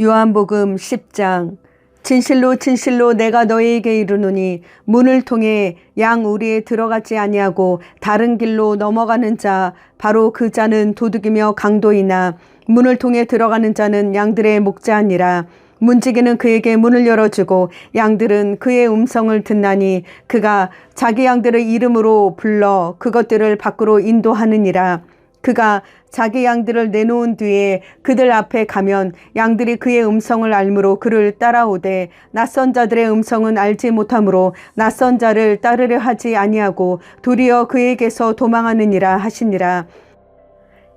요한복음 10장. 진실로 진실로 내가 너희에게 이르노니 문을 통해 양 우리에 들어가지 아니하고 다른 길로 넘어가는 자 바로 그 자는 도둑이며 강도이나 문을 통해 들어가는 자는 양들의 목자니라 문지기는 그에게 문을 열어주고 양들은 그의 음성을 듣나니 그가 자기 양들의 이름으로 불러 그것들을 밖으로 인도하느니라 그가 자기 양들을 내놓은 뒤에 그들 앞에 가면 양들이 그의 음성을 알므로 그를 따라오되 낯선 자들의 음성은 알지 못하므로 낯선 자를 따르려 하지 아니하고 도리어 그에게서 도망하느니라 하시니라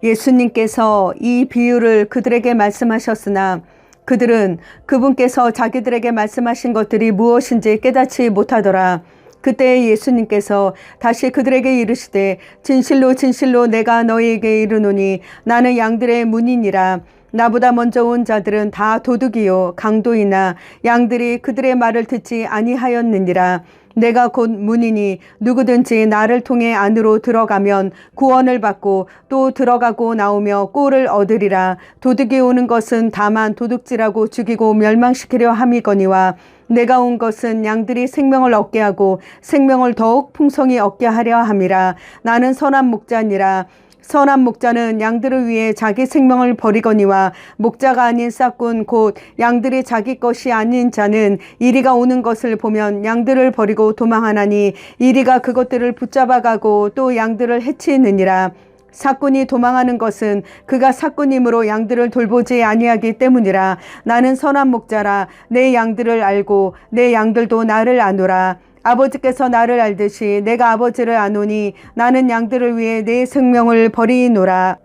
예수님께서 이 비유를 그들에게 말씀하셨으나 그들은 그분께서 자기들에게 말씀하신 것들이 무엇인지 깨닫지 못하더라. 그때 예수님께서 다시 그들에게 이르시되 진실로 진실로 내가 너희에게 이르노니 나는 양들의 문이니라. 나보다 먼저 온 자들은 다 도둑이요 강도이나 양들이 그들의 말을 듣지 아니하였느니라 내가 곧 문이니 누구든지 나를 통해 안으로 들어가면 구원을 받고 또 들어가고 나오며 꼴을 얻으리라. 도둑이 오는 것은 다만 도둑질하고 죽이고 멸망시키려 함이거니와 내가 온 것은 양들이 생명을 얻게 하고 생명을 더욱 풍성히 얻게 하려 함이라. 나는 선한 목자니라 선한 목자는 양들을 위해 자기 생명을 버리거니와 목자가 아닌 싹군 곧 양들이 자기 것이 아닌 자는 이리가 오는 것을 보면 양들을 버리고 도망하나니 이리가 그것들을 붙잡아 가고 또 양들을 해치느니라. 사꾼이 도망하는 것은 그가 사꾼이므로 양들을 돌보지 아니하기 때문이라. 나는 선한 목자라. 내 양들을 알고 내 양들도 나를 아노라 아버지께서 나를 알듯이 내가 아버지를 아노니 나는 양들을 위해 내 생명을 버리노라.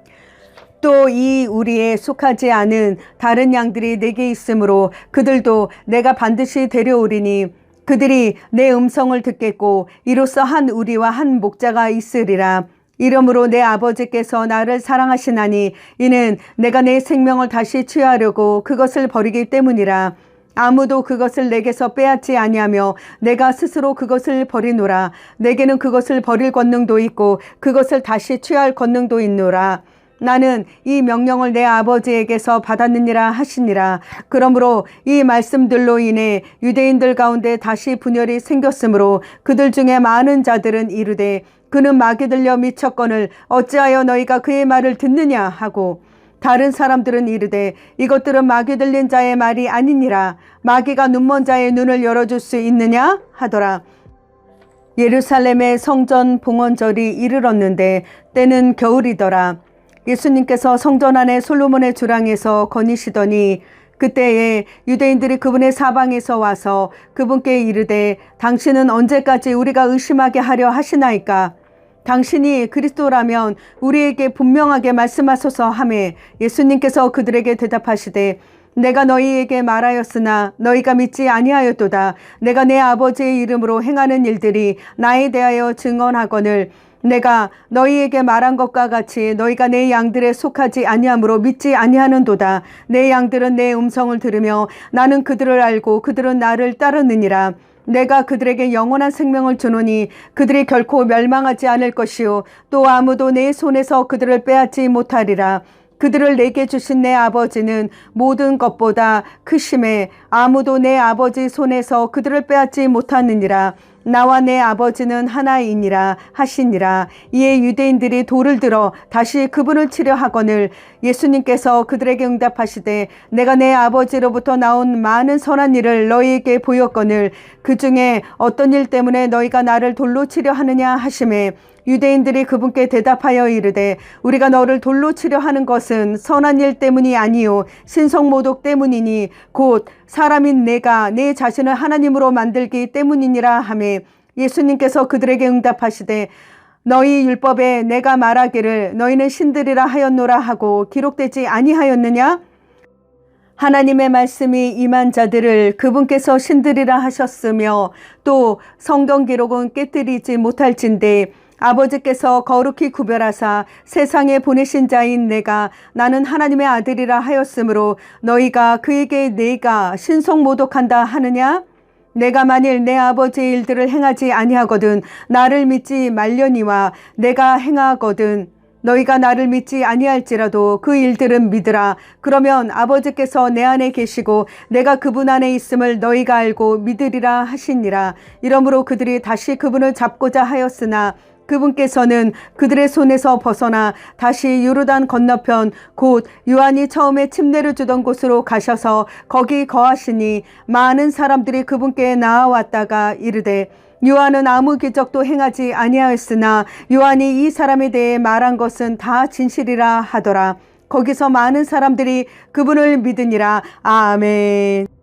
또 이 우리에 속하지 않은 다른 양들이 내게 있으므로 그들도 내가 반드시 데려오리니 그들이 내 음성을 듣겠고 이로써 한 우리와 한 목자가 있으리라. 이러므로 내 아버지께서 나를 사랑하시나니 이는 내가 내 생명을 다시 취하려고 그것을 버리기 때문이라 아무도 그것을 내게서 빼앗지 아니하며 내가 스스로 그것을 버리노라. 내게는 그것을 버릴 권능도 있고 그것을 다시 취할 권능도 있노라. 나는 이 명령을 내 아버지에게서 받았느니라 하시니라. 그러므로 이 말씀들로 인해 유대인들 가운데 다시 분열이 생겼으므로 그들 중에 많은 자들은 이르되 그는 마귀 들려 미쳤거늘 어찌하여 너희가 그의 말을 듣느냐? 하고 다른 사람들은 이르되 이것들은 마귀 들린 자의 말이 아니니라. 마귀가 눈먼 자의 눈을 열어줄 수 있느냐? 하더라. 예루살렘의 성전 봉헌절이 이르렀는데 때는 겨울이더라. 예수님께서 성전 안에 솔로몬의 주랑에서 거니시더니 그때에 유대인들이 그분의 사방에서 와서 그분께 이르되 당신은 언제까지 우리가 의심하게 하려 하시나이까 당신이 그리스도라면 우리에게 분명하게 말씀하소서 하매 예수님께서 그들에게 대답하시되 내가 너희에게 말하였으나 너희가 믿지 아니하였도다. 내가 내 아버지의 이름으로 행하는 일들이 나에 대하여 증언하거늘 내가 너희에게 말한 것과 같이 너희가 내 양들에 속하지 아니하므로 믿지 아니하는도다. 내 양들은 내 음성을 들으며 나는 그들을 알고 그들은 나를 따르느니라 내가 그들에게 영원한 생명을 주노니 그들이 결코 멸망하지 않을 것이요. 또 아무도 내 손에서 그들을 빼앗지 못하리라. 그들을 내게 주신 내 아버지는 모든 것보다 크심에 아무도 내 아버지 손에서 그들을 빼앗지 못하느니라 나와 내 아버지는 하나이니라 하시니라. 이에 유대인들이 돌을 들어 다시 그분을 치려 하거늘 예수님께서 그들에게 응답하시되 내가 내 아버지로부터 나온 많은 선한 일을 너희에게 보였거늘 그 중에 어떤 일 때문에 너희가 나를 돌로 치려 하느냐 하심에 유대인들이 그분께 대답하여 이르되 우리가 너를 돌로 치려 하는 것은 선한 일 때문이 아니요 신성 모독 때문이니 곧 사람인 내가 내 자신을 하나님으로 만들기 때문이니라 하매 예수님께서 그들에게 응답하시되 너희 율법에 내가 말하기를 너희는 신들이라 하였노라 하고 기록되지 아니하였느냐? 하나님의 말씀이 임한 자들을 그분께서 신들이라 하셨으며 또 성경 기록은 깨뜨리지 못할진대 아버지께서 거룩히 구별하사 세상에 보내신 자인 내가 나는 하나님의 아들이라 하였으므로 너희가 그에게 내가 신성 모독한다 하느냐? 내가 만일 내 아버지의 일들을 행하지 아니하거든 나를 믿지 말려니와 내가 행하거든 너희가 나를 믿지 아니할지라도 그 일들은 믿으라 그러면 아버지께서 내 안에 계시고 내가 그분 안에 있음을 너희가 알고 믿으리라 하시니라 이러므로 그들이 다시 그분을 잡고자 하였으나 그분께서는 그들의 손에서 벗어나 다시 요르단 건너편 곧 요한이 처음에 침례를 주던 곳으로 가셔서 거기 거하시니 많은 사람들이 그분께 나아왔다가 이르되 요한은 아무 기적도 행하지 아니하였으나 요한이 이 사람에 대해 말한 것은 다 진실이라 하더라. 거기서 많은 사람들이 그분을 믿으니라. 아멘.